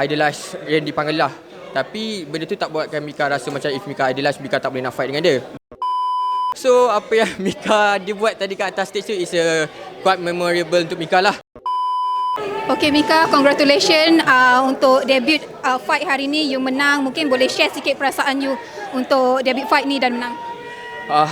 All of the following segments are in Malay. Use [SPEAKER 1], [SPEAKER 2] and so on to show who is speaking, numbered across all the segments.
[SPEAKER 1] idolize dipanggil lah. Tapi benda tu tak buatkan Mika rasa macam if Mika idolize, Mika tak boleh nak fight dengan dia. So apa yang Mika dia buat tadi kat atas stage tu is a quite memorable untuk Mika lah.
[SPEAKER 2] Okay Mika, congratulations uh, untuk debut uh, fight hari ni. You menang. Mungkin boleh share sikit perasaan you untuk debut fight ni dan menang.
[SPEAKER 1] Ah,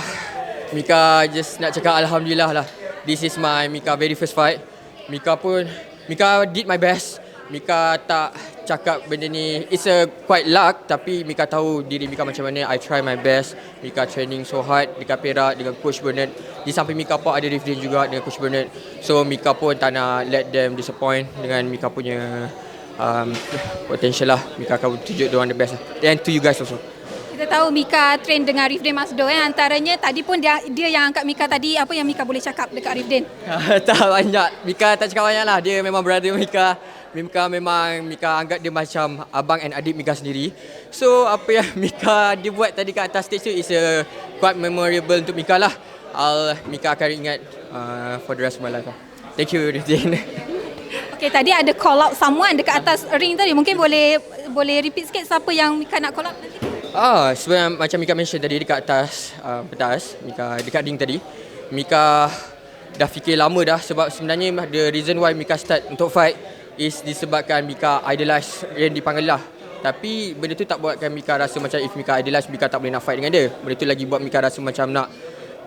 [SPEAKER 1] Mika just nak cakap alhamdulillah lah. This is my Mika very first fight. Mika pun Mika did my best. Mika tak cakap benda ni it's a quite luck tapi Mika tahu diri Mika macam mana. I try my best. Mika training so hard dekat Perak dengan coach Bernard. Di samping Mika pun ada Rifdin juga dengan coach Bernard. So Mika pun tak nak let them disappoint dengan Mika punya um, potential lah. Mika akan tunjuk dia the best lah. And to you guys also.
[SPEAKER 2] Kita tahu Mika train dengan Rifdin Masdo eh. Antaranya tadi pun dia dia yang angkat Mika tadi. Apa yang Mika boleh cakap dekat Rifdin?
[SPEAKER 1] tak banyak. Mika tak cakap banyak lah. Dia memang brother Mika. Mika memang Mika anggap dia macam abang and adik Mika sendiri. So apa yang Mika dia buat tadi kat atas stage tu is a quite memorable untuk Mika lah. I'll, Mika akan ingat uh, for the rest of my life lah. Thank you Rizin.
[SPEAKER 2] Okay, tadi ada call out someone dekat atas ring tadi. Mungkin boleh boleh repeat sikit siapa yang Mika nak call out nanti?
[SPEAKER 1] Ah, sebenarnya macam Mika mention tadi dekat atas uh, petas, Mika dekat ring tadi. Mika dah fikir lama dah sebab sebenarnya the reason why Mika start untuk fight is disebabkan Mika idolize dipanggil lah. Tapi benda tu tak buatkan Mika rasa macam if Mika idolize, Mika tak boleh nak fight dengan dia. Benda tu lagi buat Mika rasa macam nak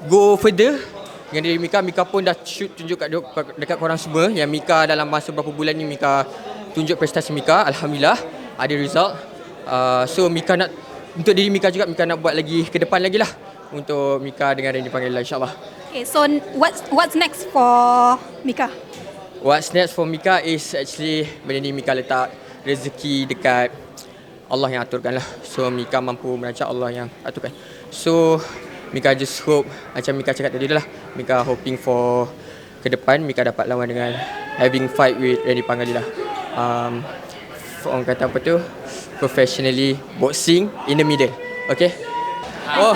[SPEAKER 1] go further dengan diri Mika. Mika pun dah shoot tunjuk kat, dekat korang semua yang Mika dalam masa beberapa bulan ni Mika tunjuk prestasi Mika. Alhamdulillah ada result. Uh, so Mika nak untuk diri Mika juga Mika nak buat lagi ke depan lagi lah untuk Mika dengan Rain dipanggil lah insyaAllah.
[SPEAKER 2] Okay, so what's what's next for Mika?
[SPEAKER 1] What's next for Mika is actually benda ni Mika letak rezeki dekat Allah yang aturkan lah. So Mika mampu merancang Allah yang aturkan. So Mika just hope macam Mika cakap tadi lah. Mika hoping for ke depan Mika dapat lawan dengan having fight with Randy Pangalila. Um, orang kata apa tu? Professionally boxing in the middle. Okay? Oh,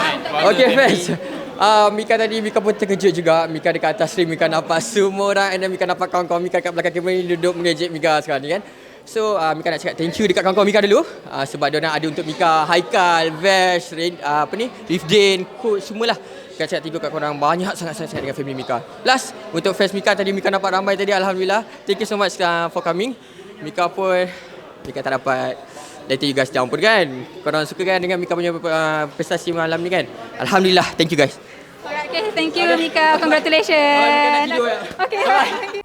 [SPEAKER 1] okay fans. Uh, Mika tadi Mika pun terkejut juga. Mika dekat atas ring Mika nampak semua orang. And then Mika nampak kawan-kawan Mika kat belakang kamera ni Duduk mengejek Mika sekarang ni kan? So uh, Mika nak cakap thank you dekat kawan-kawan Mika dulu. Uh, Sebab dia orang ada untuk Mika. Haikal, Vash, Rain, uh, apa ni? Rifdin, coach semualah. Mika cakap tiga kat korang. Banyak sangat-sangat dengan family Mika. Last Untuk fans Mika tadi Mika nampak ramai tadi. Alhamdulillah. Thank you so much uh, for coming. Mika pun Mika tak dapat Later you guys down pun kan Korang suka kan dengan Mika punya uh, prestasi malam ni kan Alhamdulillah Thank you guys
[SPEAKER 2] Alright, okay, thank you Mika. Congratulations.
[SPEAKER 1] Oh, ya?
[SPEAKER 2] Okay, thank you.